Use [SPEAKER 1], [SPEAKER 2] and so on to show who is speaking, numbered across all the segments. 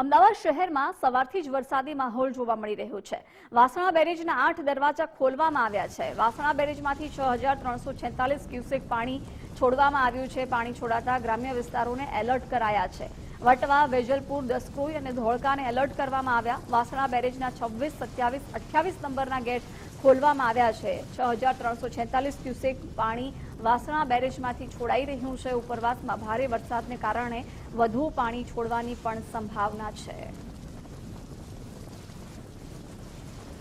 [SPEAKER 1] અમદાવાદ શહેરમાં સવારથી જ વરસાદી માહોલ જોવા મળી રહ્યો છે. વાસણા બેરેજના આઠ દરવાજા ખોલવામાં આવ્યા છે. વાસણા બેરેજમાંથી છ હજાર ત્રણસો છેતાલીસ ક્યુસેક પાણી છોડવામાં આવ્યું છે. પાણી છોડાતા ગ્રામ્ય વિસ્તારોને એલર્ટ કરાયા છે. વટવા, વેજલપુર દસક્રોઈ અને ધોળકાને એલર્ટ કરવામાં આવ્યા. વાસણા બેરેજના છવ્વીસ, સત્યાવીસ, અઠ્યાવીસ નંબરના ગેટ ખોલવામાં આવ્યા છે. છ હજાર ત્રણસો છેતાલીસ ક્યુસેક પાણી વાસણા બેરેજમાંથી છોડાઈ રહ્યું છે. ઉપરવાસમાં ભારે વરસાદને કારણે વધુ પાણી છોડવાની પણ સંભાવના છે.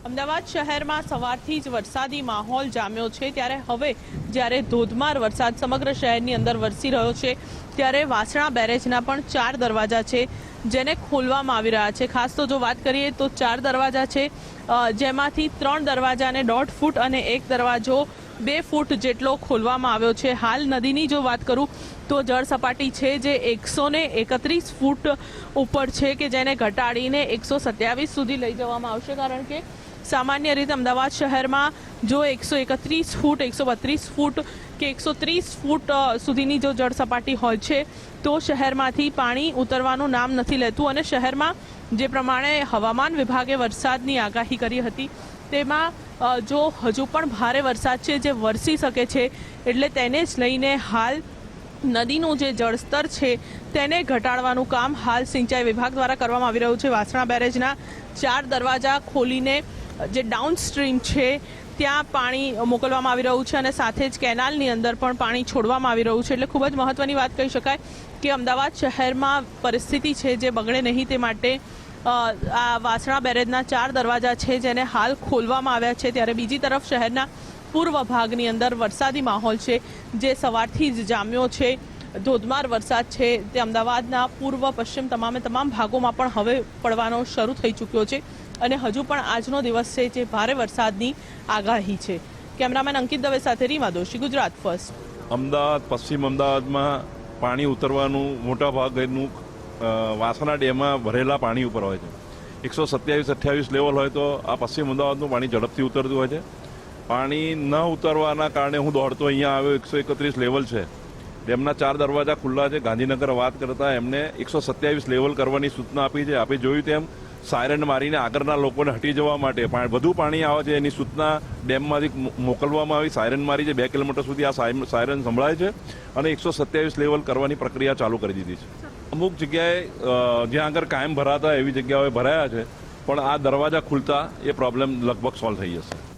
[SPEAKER 2] અમદાવાદ શહેરમાં સવારથી જ વરસાદી માહોલ જામ્યો છે. ત્યારે હવે જ્યારે ધોધમાર વરસાદ સમગ્ર શહેરની અંદર વરસી રહ્યો છે, ત્યારે વાસણા બેરેજના પણ ચાર દરવાજા છે. જેને ખોલવામાં આવી રહ્યા છે. ખાસ તો જો વાત કરીએ તો ચાર દરવાજા છે. જેમાંથી ત્રણ દરવાજાને દોઢ ફૂટ અને એક દરવાજો બે ફૂટ જેટલો ખોલવામાં આવ્યો છે. હાલ નદીની જો વાત કરું તો જળ સપાટી છે જે એકસો ને એકત્રીસ ફૂટ ઉપર છે કે જેને ઘટાડીને એકસો સત્યાવીસ સુધી લઈ જવામાં આવશે. કારણ કે સામાન્ય રીતે અમદાવાદ શહેરમાં જો એકસો એકત્રીસ ફૂટ, એકસો બત્રીસ ફૂટ કે એકસો ત્રીસ ફૂટ સુધીની જો જળ સપાટી હોય છે, તો શહેરમાંથી પાણી ઉતરવાનું નામ નથી લેતું અને શહેરમાં જે પ્રમાણે હવામાન વિભાગે વરસાદની આગાહી કરી હતી, તેમાં જો હજુ પણ ભારે વરસાદ છે, જે વરસી શકે છે, એટલે તેને જ લઈને હાલ નદીનું જે જળસ્તર છે, તેને ઘટાડવાનું કામ હાલ સિંચાઈ વિભાગ દ્વારા કરવામાં આવી રહ્યું છે. વાસણા બેરેજના ચાર દરવાજા ખોલીને જે ડાઉન સ્ટ્રીમ છે, ત્યાં પાણી મોકલવામાં આવી રહ્યું છે અને સાથે જ કેનાલની અંદર પણ પાણી છોડવામાં આવી રહ્યું છે. એટલે ખૂબ જ મહત્વની વાત કહી શકાય કે અમદાવાદ શહેરમાં પરિસ્થિતિ છે જે બગડે નહીં તે માટે આ વાસણા બેરેજના ચાર દરવાજા છે જેને હાલ ખોલવામાં આવ્યા છે. ત્યારે બીજી તરફ શહેરના પૂર્વ ભાગની અંદર વરસાદી માહોલ છે જે સવારથી જ જામ્યો છે. ધોધમાર વરસાદ છે. તે અમદાવાદના પૂર્વ, પશ્ચિમ તમામે તમામ ભાગોમાં પણ હવે પડવાનો શરૂ થઈ ચૂક્યો છે. અને હજુ પણ આજનો દિવસ છે જે ભારે વરસાદની આગાહી છે. કેમેરામેન અંકિત દવે સાથે રીમા દોશી, ગુજરાત ફર્સ્ટ.
[SPEAKER 3] અમદાવાદ, પશ્ચિમ અમદાવાદમાં પાણી ઉતરવાનું મોટા ભાગનું વાસણા ડેમમાં ભરેલા પાણી ઉપર હોય છે. એકસો સત્યાવીસ, અઠ્યાવીસ લેવલ હોય તો આ પશ્ચિમ અમદાવાદનું પાણી ઝડપથી ઉતરતું હોય છે. પાણી ન ઉતરવાના કારણે હું દોડતો અહીંયા આવ્યો, એકસો એકત્રીસ લેવલ છે. ડેમના ચાર દરવાજા ખુલ્લા છે. ગાંધીનગર વાત કરતા એમને એકસો સત્યાવીસ લેવલ કરવાની સૂચના આપી છે. આપણે જોયું તેમ સાયરન મારીને આગળના લોકોને હટી જવા માટે. વધુ પાણી આવે છે એની સૂચના ડેમમાંથી મોકલવામાં આવી. સાયરન મારી છે, બે કિલોમીટર સુધી આ સાયરન સંભળાય છે અને એકસો સત્યાવીસ લેવલ કરવાની પ્રક્રિયા ચાલુ કરી દીધી છે. અમુક જગ્યાએ જ્યાં આગળ કાયમ ભરાતા એવી જગ્યાઓએ ભરાયા છે, પણ આ દરવાજા ખુલતા એ પ્રોબ્લેમ લગભગ સોલ્વ થઈ જશે.